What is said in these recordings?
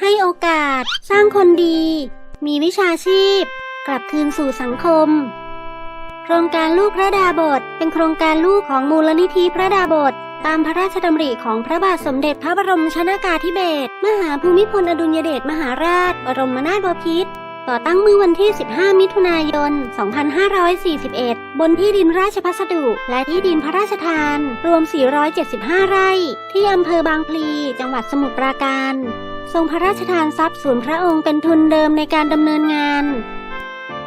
ให้โอกาส สร้างคนดี มีวิชาชีพ กลับคืนสู่สังคม โครงการลูกพระดาบท เป็นโครงการลูกของมูลนิธิพระดาบทตามพระราชดำริของพระบาทสมเด็จพระบรมชนากาธิเบศรมหาภูมิพลอดุลยเดชมหาราช บรมนาถบพิตรก่อตั้งเมื่อวันที่ 15 มิถุนายน 2541 บนที่ดินราชพัสดุ และที่ดินพระราชทาน รวม 475 ไร่ ที่อำเภอบางพลี จังหวัดสมุทรปราการ ทรงพระราชทานทรัพย์ส่วนพระองค์เป็นทุนเดิมในการดำเนินงาน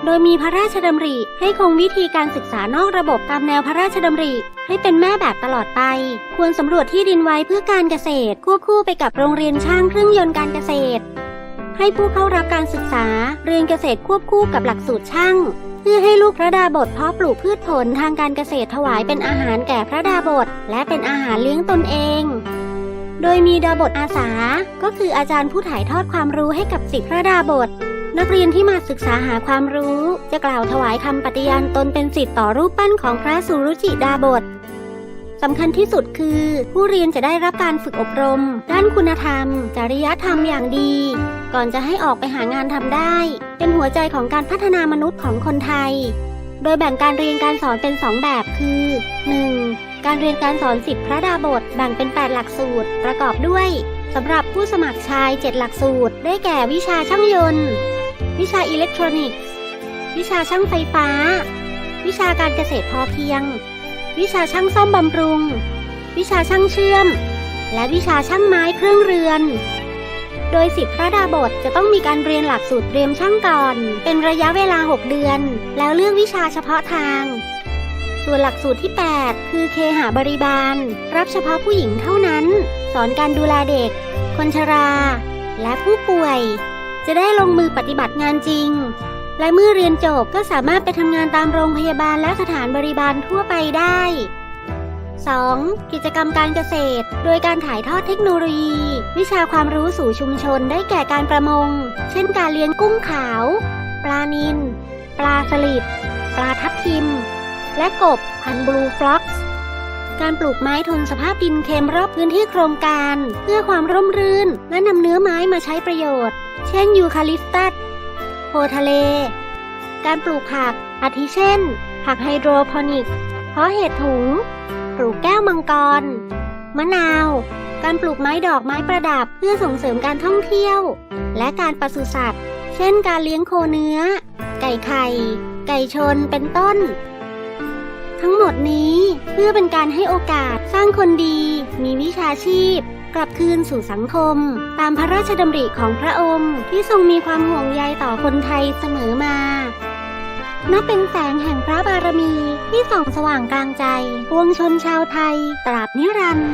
โดยมีพระราชดำริให้คงวิธีการศึกษานอกระบบตามแนวพระราชดำริ ให้เป็นแม่แบบตลอดไป ควรสำรวจที่ดินไว้เพื่อการเกษตร ควบคู่ไปกับโรงเรียนช่างเครื่องยนต์การเกษตร ให้ผู้เข้ารับการศึกษาเรียนเกษตรควบคู่กับหลักสูตรช่างเพื่อให้ลูกพระดาบทเพาะปลูกพืชผลทางการเกษตรถวายเป็นอาหารแก่พระดาบท และเป็นอาหารเลี้ยงตนเอง โดยมีดาบทอาสา ก็คืออาจารย์ผู้ถ่ายทอดความรู้ให้กับศิษย์พระดาบท นักเรียนที่มาศึกษาหาความรู้ จะกล่าวถวายคำปฏิญาณตนเป็นศิษย์ต่อรูปปั้นของพระสุรุจิดาบทสำคัญที่สุดคือ ผู้เรียนจะได้รับการฝึกอบรม ด้านคุณธรรม จริยธรรมอย่างดี ก่อนจะให้ออกไปหางานทำได้ เป็นหัวใจของการพัฒนามนุษย์ของคนไทย โดยแบ่งการเรียนการสอนเป็น 2 แบบคือ 1. การเรียนการสอนสิทธิพระดาบทแบ่งเป็น 8 หลักสูตร ประกอบด้วยสำหรับผู้สมัครชาย 7 หลักสูตร ได้แก่วิชาช่างยนต์ วิชาอิเล็กทรอนิกส์ วิชาช่างไฟฟ้า วิชาการเกษตรพอเพียง วิชาช่างซ่อมบำรุง วิชาช่างเชื่อม และวิชาช่างไม้เครื่องเรือน โดยสิทธิพระดาบทจะต้องมีการเรียนหลักสูตรเตรียมช่างก่อน เป็นระยะเวลา 6 เดือน แล้วเลือกวิชาเฉพาะทาง ส่วนหลักสูตรที่ 8 คือเคหาบริบาล รับเฉพาะผู้หญิงเท่านั้น สอนการดูแลเด็ก คนชรา และผู้ป่วย จะได้ลงมือปฏิบัติงานจริง และเมื่อเรียนจบก็สามารถไปทำงานตามโรงพยาบาลและสถานบริบาลทั่วไปได้ 2. กิจกรรมการเกษตร โดยการถ่ายทอดเทคโนโลยี วิชาความรู้สู่ชุมชนได้แก่การประมง เช่นการเลี้ยงกุ้งขาว ปลานิล ปลาสลิด ปลาทับทิม และกบพันบลูฟล็อกส์การปลูกไม้ทนสภาพดินเค็มรอบพื้นที่โครงการ เพื่อความร่มรื่นและนำเนื้อไม้มาใช้ประโยชน์ เช่นยูคาลิปตัสโพทะเล การปลูกผัก อาทิเช่น ผักไฮโดรโปนิก เพราะเห็ดถุง ปลูกแก้วมังกร มะนาว การปลูกไม้ดอกไม้ประดับเพื่อส่งเสริมการท่องเที่ยว และการปศุสัตว์ เช่น การเลี้ยงโคเนื้อ ไก่ไข่ ไก่ชน เป็นต้น ทั้งหมดนี้เพื่อเป็นการให้โอกาสสร้างคนดี มีวิชาชีพ กลับคืนสู่สังคม ตามพระราชดำริของพระองค์ ที่ทรงมีความห่วงใยต่อคนไทยเสมอมานับเป็นแสงแห่งพระบารมีที่ส่องสว่างกลางใจปวงชนชาวไทย ตราบนิรันดร์